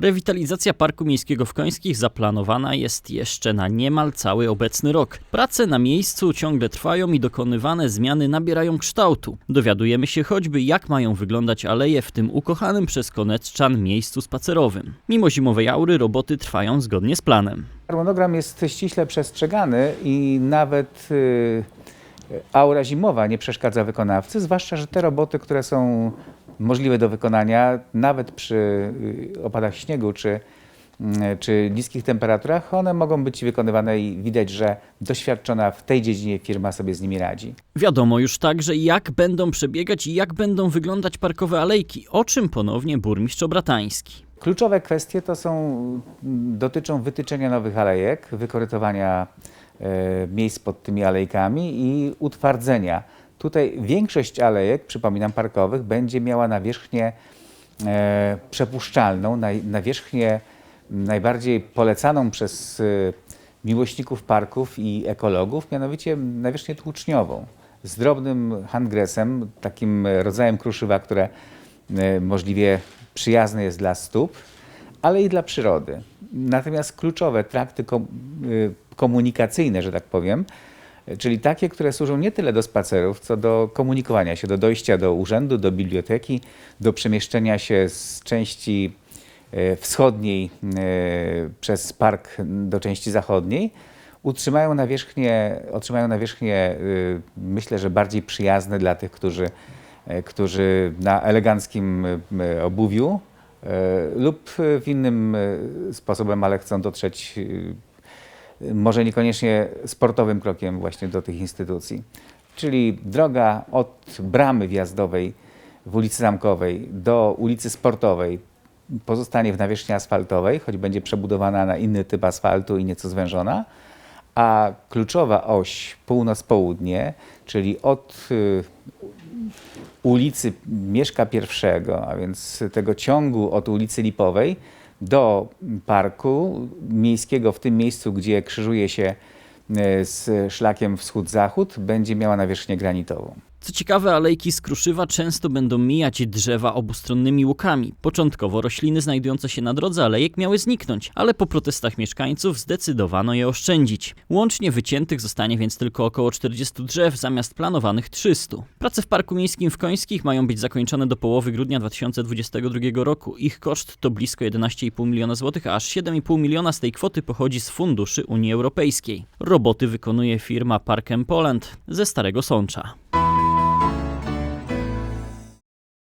Rewitalizacja Parku Miejskiego w Końskich zaplanowana jest jeszcze na niemal cały obecny rok. Prace na miejscu ciągle trwają i dokonywane zmiany nabierają kształtu. Dowiadujemy się choćby jak mają wyglądać aleje w tym ukochanym przez koneczczan miejscu spacerowym. Mimo zimowej aury roboty trwają zgodnie z planem. Harmonogram jest ściśle przestrzegany i nawet y, aura zimowa nie przeszkadza wykonawcy, zwłaszcza, że te roboty, które są możliwe do wykonania, nawet przy y, opadach śniegu czy, y, czy niskich temperaturach, one mogą być wykonywane i widać, że doświadczona w tej dziedzinie firma sobie z nimi radzi. Wiadomo już także jak będą przebiegać i jak będą wyglądać parkowe alejki, o czym ponownie burmistrz Obratański. Kluczowe kwestie to są, dotyczą wytyczenia nowych alejek, wykorytowania e, miejsc pod tymi alejkami i utwardzenia. Tutaj większość alejek, przypominam, parkowych będzie miała nawierzchnię e, przepuszczalną, naj, nawierzchnię najbardziej polecaną przez e, miłośników parków i ekologów, mianowicie nawierzchnię tłuczniową z drobnym handgresem, takim rodzajem kruszywa, które e, możliwie przyjazne jest dla stóp, ale i dla przyrody. Natomiast kluczowe trakty y, komunikacyjne, że tak powiem, czyli takie, które służą nie tyle do spacerów, co do komunikowania się, do dojścia do urzędu, do biblioteki, do przemieszczenia się z części y, wschodniej y, przez park do części zachodniej, utrzymają nawierzchnię, otrzymają nawierzchnię, y, myślę, że bardziej przyjazne dla tych, którzy e, którzy na eleganckim e, obuwiu e, lub w innym e, sposobem, ale chcą dotrzeć e, może niekoniecznie sportowym krokiem właśnie do tych instytucji. Czyli droga od bramy wjazdowej w ulicy Zamkowej do ulicy Sportowej pozostanie w nawierzchni asfaltowej, choć będzie przebudowana na inny typ asfaltu i nieco zwężona, a kluczowa oś północ-południe, czyli od y, ulicy Mieszka I, a więc tego ciągu od ulicy Lipowej do parku miejskiego w tym miejscu, gdzie krzyżuje się e, z szlakiem wschód-zachód, będzie miała nawierzchnię granitową. Co ciekawe, alejki z kruszywa często będą mijać drzewa obustronnymi łukami. Początkowo rośliny znajdujące się na drodze alejek miały zniknąć, ale po protestach mieszkańców zdecydowano je oszczędzić. Łącznie wyciętych zostanie więc tylko około 40 drzew zamiast planowanych 300. Prace w Parku Miejskim w Końskich mają być zakończone do połowy grudnia 2022 roku. Ich koszt to blisko 11,5 miliona złotych, a aż 7,5 miliona z tej kwoty pochodzi z funduszy Unii Europejskiej. Roboty wykonuje firma Park Poland ze Starego Sącza.